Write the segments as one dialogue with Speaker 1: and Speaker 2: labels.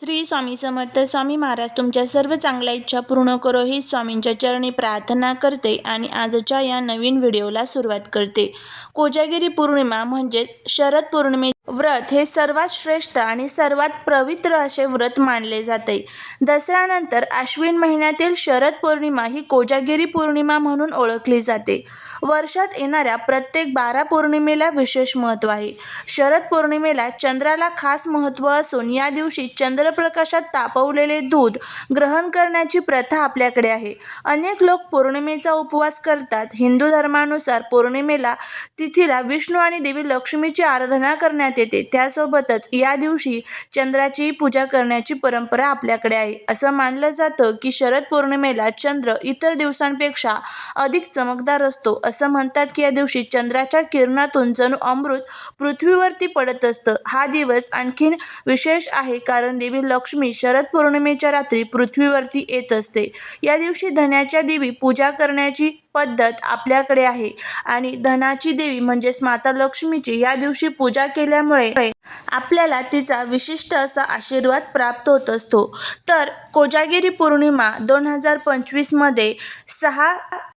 Speaker 1: श्री स्वामी समर्थ स्वामी महाराज तुमच्या सर्व चांगल्या इच्छा पूर्ण करो ही स्वामींच्या चरणी प्रार्थना करते आणि आजच्या या नवीन व्हिडिओला सुरुवात करते. कोजागिरी पौर्णिमा म्हणजेच शरद पौर्णिमे व्रत हे सर्वात श्रेष्ठ आणि सर्वात पवित्र असे व्रत मानले जाते. दसऱ्यानंतर आश्विन महिन्यातील शरद पौर्णिमा ही कोजागिरी पौर्णिमा म्हणून ओळखली जाते. वर्षात येणाऱ्या प्रत्येक बारा पौर्णिमेला विशेष महत्त्व आहे. शरद पौर्णिमेला चंद्राला खास महत्त्व असून या दिवशी चंद्रप्रकाशात तापवलेले दूध ग्रहण करण्याची प्रथा आपल्याकडे आहे. अनेक लोक पौर्णिमेचा उपवास करतात. हिंदू धर्मानुसार पौर्णिमेला तिथीला विष्णू आणि देवी लक्ष्मीची आराधना करण्यात येते. त्यासोबतच या दिवशी चंद्राची पूजा करण्याची परंपरा आपल्याकडे आहे. असं मानलं जातं की शरद पौर्णिमेला चंद्र इतर दिवसांपेक्षा अधिक चमकदार असतो. असं म्हणतात की या दिवशी चंद्राच्या किरणातून जणू अमृत पृथ्वीवरती पडत असतं. हा दिवस आणखीन विशेष आहे कारण देवी लक्ष्मी शरद पौर्णिमेच्या रात्री पृथ्वीवरती येत असते. या दिवशी धन्याच्या देवी पूजा करण्याची पद्धत आपल्याकडे आहे. आणि धनाची देवी म्हणजेच माता लक्ष्मीची या दिवशी पूजा केल्यामुळे आपल्याला तिचा विशिष्ट असा आशीर्वाद प्राप्त होत असतो. तर कोजागिरी पौर्णिमा दोन हजार पंचवीसमध्ये सहा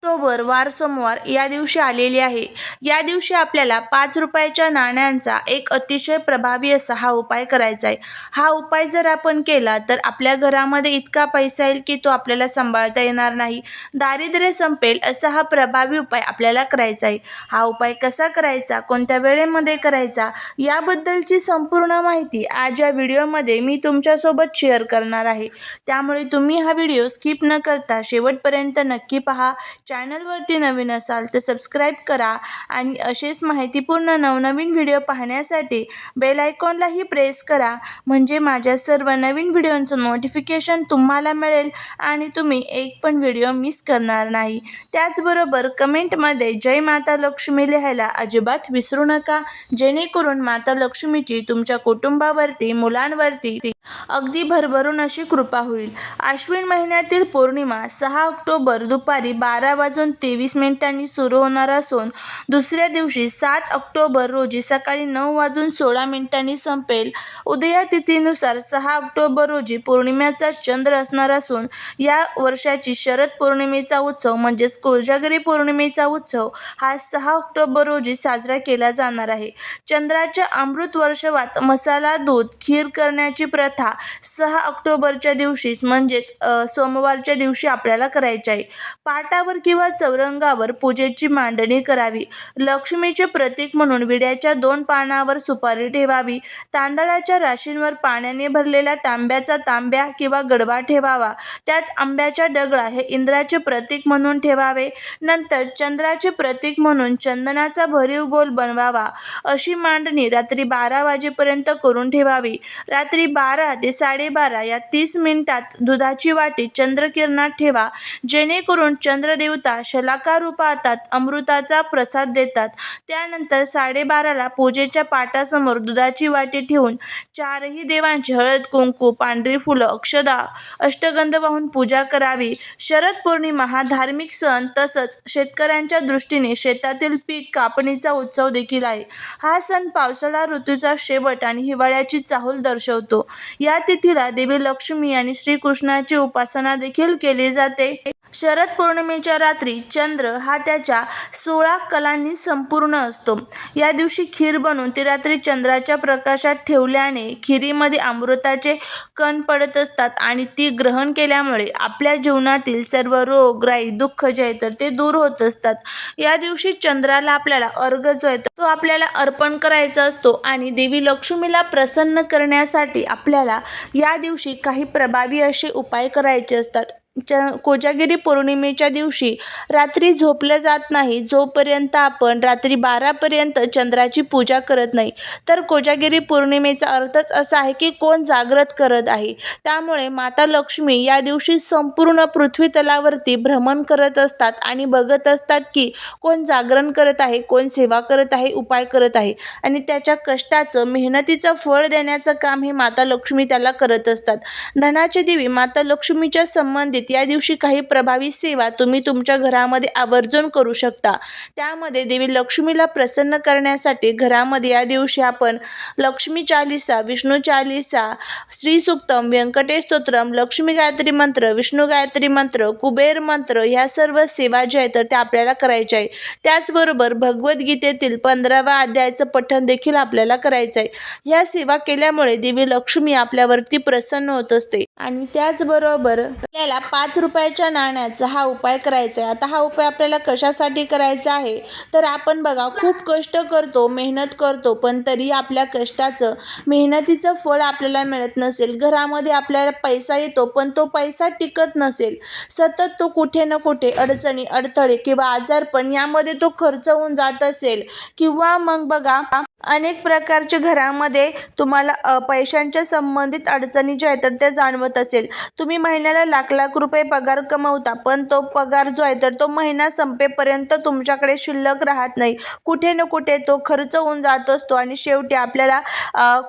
Speaker 1: ऑक्टोबर वार सोमवार या दिवशी आलेली आहे. या दिवशी आपल्याला पाच रुपयाच्या नाण्यांचा एक अतिशय प्रभावी असा हा उपाय करायचा आहे. हा उपाय जर आपण केला तर आपल्या घरामध्ये इतका पैसा येईल की तो आपल्याला सांभाळता येणार नाही. दारिद्र्य संपेल असा हा प्रभावी उपाय आपल्याला करायचा आहे. हा उपाय कसा करायचा कोणत्या वेळेमध्ये करायचा याबद्दलची संपूर्ण माहिती आज या व्हिडिओमध्ये मी तुमच्यासोबत शेअर करणार आहे. त्यामुळे तुम्ही हा व्हिडिओ स्किप न करता शेवटपर्यंत नक्की पहा. चॅनलवरती नवीन असाल तर सबस्क्राईब करा आणि असेच माहितीपूर्ण नवनवीन व्हिडिओ पाहण्यासाठी बेल आयकॉनलाही प्रेस करा. म्हणजे माझ्या सर्व नवीन व्हिडिओंचं नोटिफिकेशन तुम्हाला मिळेल आणि तुम्ही एक पण व्हिडिओ मिस करणार नाही. त्याचबरोबर कमेंटमध्ये जय माता लक्ष्मी लिहायला अजिबात विसरू नका. जेणेकरून माता लक्ष्मीची तुमच्या कुटुंबावरती मुलांवरती अगदी भरभरून अशी कृपा होईल. आश्विन महिन्यातील पौर्णिमा सहा ऑक्टोबर दुपारी बारा वाजून तेवीस मिनिटांनी सुरू होणार असून दुसऱ्या दिवशी सात ऑक्टोबर रोजी सकाळी नऊ वाजून सोळा मिनिटांनी संपेल. उदया तिथीनुसार सहा ऑक्टोबर रोजी पौर्णिमेचा चंद्र असणार असून या वर्षाची शरद पौर्णिमेचा उत्सव म्हणजेच कोजागिरी पौर्णिमेचा उत्सव हा सहा ऑक्टोबर रोजी साजरा केला जाणार आहे. चंद्राच्या अमृत वर्षवात मसाला दूध खीर करण्याची प्रथा सहा ऑक्टोबरच्या दिवशीच म्हणजेच सोमवारच्या दिवशी आपल्याला करायची आहे. पाटावर किंवा चौरंगावर पूजेची मांडणी करावी. लक्ष्मीचे प्रतीक म्हणून विड्याच्या दोन पानावर सुपारी ठेवावी. तांदळाच्या राशींवर पाण्याने भरलेला तांब्याचा तांब्या किंवा गडवा ठेवावा. त्याच आंब्याच्या डगळा हे इंद्राचे प्रतीक म्हणून ठेवावे. नंतर चंद्राचे प्रतीक म्हणून चंदनाचा भरीव गोल बनवावा. अशी मांडणी रात्री बारा वाजेपर्यंत करून ठेवावी. रात्री बारा ते साडेबारा या तीस मिनिटात दुधाची वाटी चंद्रकिरणात ठेवा. जेणेकरून चंद्रदेवता शलाका रूपातात अमृताचा प्रसाद देतात. त्यानंतर साडेबाराला पूजेच्या पाटासमोर दुधाची वाटी ठेवून चारही देवांची हळद कुंकू पांढरी फुलं अक्षदा अष्टगंध वाहून पूजा करावी. शरद पौर्णिमा हा धार्मिक सण तसंच शेतकऱ्यांच्या दृष्टीने शेतातील पीक कापणीचा उत्सव देखील आहे. हा सण पावसाळा ऋतूचा शेवट आणि हिवाळ्याची चाहूल दर्शवतो. या तिथीला देवी लक्ष्मी आणि श्रीकृष्णाची उपासना देखील केली जाते. शरद पौर्णिमेच्या रात्री चंद्र हा त्याच्या सोळा कलांनी संपूर्ण असतो. या दिवशी खीर बनवून ती रात्री चंद्राच्या प्रकाशात ठेवल्याने खिरीमध्ये अमृताचे कण पडत असतात आणि ती ग्रहण केल्यामुळे आपल्या जीवनातील सर्व रोग राई दुःख जे आहे तर ते दूर होत असतात. या दिवशी चंद्राला आपल्याला अर्घ जो आहे तो आपल्याला अर्पण करायचा असतो आणि देवी लक्ष्मीला प्रसन्न करण्यासाठी आपल्याला या दिवशी काही प्रभावी असे उपाय करायचे असतात. च कोजागिरी पौर्णिमेच्या दिवशी रात्री झोपलं जात नाही. जोपर्यंत आपण रात्री बारापर्यंत चंद्राची पूजा करत नाही तर कोजागिरी पौर्णिमेचा अर्थच असा आहे की कोण जागृत करत आहे. त्यामुळे माता लक्ष्मी या दिवशी संपूर्ण पृथ्वी तलावरती भ्रमण करत असतात आणि बघत असतात की कोण जागरण करत आहे कोण सेवा करत आहे उपाय करत आहे. आणि त्याच्या कष्टाचं मेहनतीचं फळ देण्याचं काम हे माता लक्ष्मी त्याला करत असतात. धनाची देवी माता लक्ष्मीच्या संबंधित आहेत या दिवशी काही प्रभावी सेवा तुम्ही तुमच्या घरामध्ये आवर्जून करू शकता. त्यामध्ये देवी लक्ष्मीला प्रसन्न करण्यासाठी घरामध्ये या दिवशी आपण लक्ष्मी चालिसा विष्णू चालिसा श्रीसुक्तम व्यंकटेश स्तोत्रम लक्ष्मी गायत्री मंत्र विष्णू गायत्री मंत्र कुबेर मंत्र ह्या सर्व सेवा ज्या आहेत तर त्या आपल्याला करायच्या आहे त्याचबरोबर भगवद्गीतेतील पंधरावा अध्यायाचं पठण देखील आपल्याला करायचं आहे ह्या सेवा केल्यामुळे देवी लक्ष्मी आपल्यावरती प्रसन्न होत असते. आणि त्याचबरोबर आपल्याला पाच रुपयाच्या नाण्याचा हा उपाय करायचा आहे आता हा उपाय आपल्याला कशासाठी करायचा आहे? तर आपण बघा खूप कष्ट करतो मेहनत करतो पण तरी आपल्या कष्टाचं मेहनतीचं फळ आपल्याला मिळत नसेल. घरामध्ये आपल्याला पैसा येतो पण तो पैसा टिकत नसेल. सतत तो कुठे ना कुठे अडचणी अडथळे किंवा आजारपण यामध्ये तो खर्च होऊन जात असेल. किंवा मग बघा अनेक प्रकारच्या घरामध्ये तुम्हाला पैशांच्या संबंधित अडचणी ज्या आहेत तर त्या जाणवत असेल. तुम्ही महिन्याला लाख लाख रुपये पगार कमवता पण तो पगार जो आहे तर तो महिना संपेपर्यंत तुमच्याकडे शिल्लक राहत नाही. कुठे न कुठे तो खर्च होऊन जात असतो आणि शेवटी आपल्याला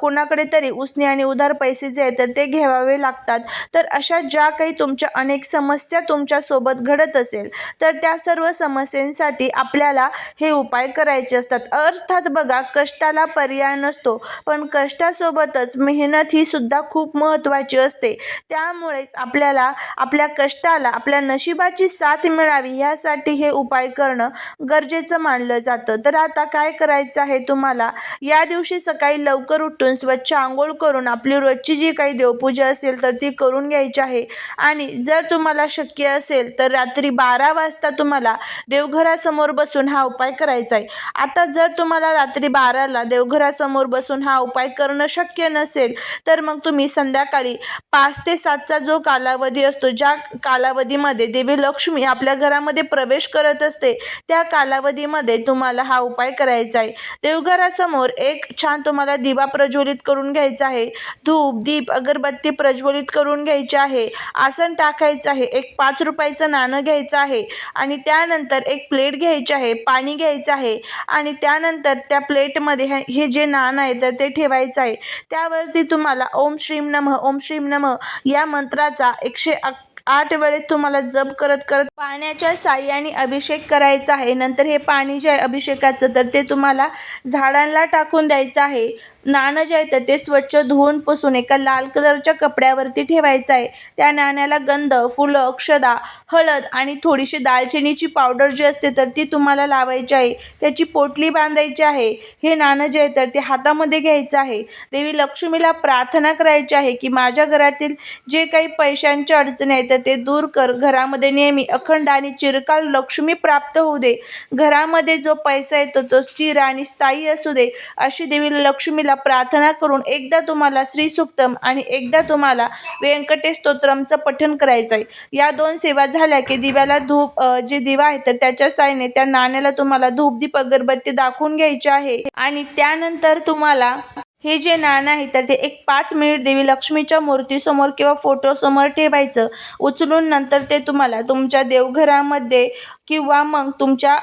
Speaker 1: कोणाकडे तरी उसने आणि उधार पैसे जे आहेत तर ते घ्यावे लागतात. तर अशा ज्या काही तुमच्या अनेक समस्या तुमच्यासोबत घडत असेल तर त्या सर्व समस्यांसाठी आपल्याला हे उपाय करायचे असतात. अर्थात बघा कष्टाला पर्याय नसतो पण कष्टासोबतच मेहनत ही सुद्धा खूप महत्त्वाची असते. त्यामुळेच आपल्याला आपल्या कष्टाला आपल्या नशिबाची साथ मिळावी ह्यासाठी हे उपाय करणं गरजेचं मानलं जातं. तर आता काय करायचं आहे तुम्हाला? या दिवशी सकाळी लवकर उठून स्वच्छ आंघोळ करून आपली रोजची जी काही देवपूजा असेल तर ती करून घ्यायची आहे. आणि जर तुम्हाला शक्य असेल तर रात्री बारा वाजता तुम्हाला देवघरासमोर बसून हा उपाय करायचा आहे. आता जर तुम्हाला रात्री बारा बाराला देवघरासमोर बसून हा उपाय करणं शक्य नसेल तर मग तुम्ही संध्याकाळी पाच ते सातचा जो कालावधी असतो ज्या कालावधीमध्ये देवी लक्ष्मी आपल्या घरामध्ये प्रवेश करत असते त्या कालावधीमध्ये तुम्हाला हा उपाय करायचा आहे. देवघरासमोर एक छान तुम्हाला दिवा प्रज्वलित करून घ्यायचा आहे धूप दीप अगरबत्ती प्रज्वलित करून घ्यायची आहे आसन टाकायचं आहे एक पाच रुपयाचं नाणं घ्यायचं आहे आणि त्यानंतर एक प्लेट घ्यायची आहे पाणी घ्यायचं आहे आणि त्यानंतर त्या प्लेटमध्ये हे हे जे नाण आहे तर ते ठेवायचं आहे. त्यावरती तुम्हाला ओम श्रीम नमः ओम श्रीम नमः या मंत्राचा एकशे अक आठ वेळेस तुम्हाला जप करत करत पाण्याच्या साह्याने अभिषेक करायचा आहे. नंतर हे पाणी जे आहे अभिषेकाचं तर ते तुम्हाला झाडांना टाकून द्यायचं आहे. नाणं जे आहे तर ते स्वच्छ धुवून पुसून एका लाल कलरच्या कपड्यावरती ठेवायचं आहे. त्या नाण्याला गंध फुलं अक्षदा हळद आणि थोडीशी दालचिनीची पावडर जी असते तर ती तुम्हाला लावायची आहे. त्याची पोटली बांधायची आहे. हे नाणं जे आहे तर ते हातामध्ये घ्यायचं आहे. देवी लक्ष्मीला प्रार्थना करायची आहे की माझ्या घरातील जे काही पैशांच्या अडचणी आहेत तर ते दूर कर. घरामध्ये नेहमी अखंड आणि चिरकाल लक्ष्मी प्राप्त होऊ दे. घरामध्ये जो पैसा येतो तो स्थिर आणि स्थायी असू दे. अशी देवी लक्ष्मीला प्रार्थना करून एकदा तुम्हाला श्रीसुक्तम आणि एकदा तुम्हाला व्यंकटेश स्तोत्रमचं पठण करायचं आहे. या दोन सेवा झाल्या की दिव्याला धूप जे दिवा आहे तर त्याच्या साईने त्या नाण्याला तुम्हाला धूप दीप अगरबत्ती दाखवून घ्यायची आहे. आणि त्यानंतर तुम्हाला हे जे नाणं आहे तर ते एक पाच मिनिट देवी लक्ष्मीच्या मूर्तीसमोर किंवा फोटोसमोर ठेवायचं. उचलून नंतर ते तुम्हाला तुमच्या देवघरामध्ये किंवा मग तुमच्या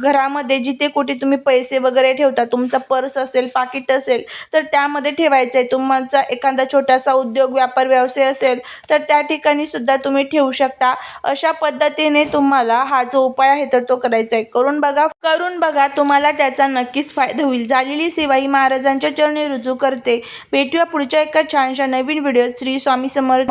Speaker 1: घरामध्ये जिथे कुठे तुम्ही पैसे वगैरे ठेवता तुमचा पर्स असेल पाकिट असेल तर त्यामध्ये ठेवायचं आहे तुमचा एखादा छोटासा उद्योग व्यापार व्यवसाय असेल तर त्या ठिकाणी सुद्धा तुम्ही ठेवू शकता. अशा पद्धतीने तुम्हाला हा जो उपाय आहे तर तो करायचा आहे करून बघा करून बघा तुम्हाला त्याचा नक्कीच फायदा होईल. झालेली सेवा ही महाराजांच्या चरणी रुजू करते. भेटूया पुढच्या एका छानशा नवीन व्हिडिओत. श्री स्वामी समर्थ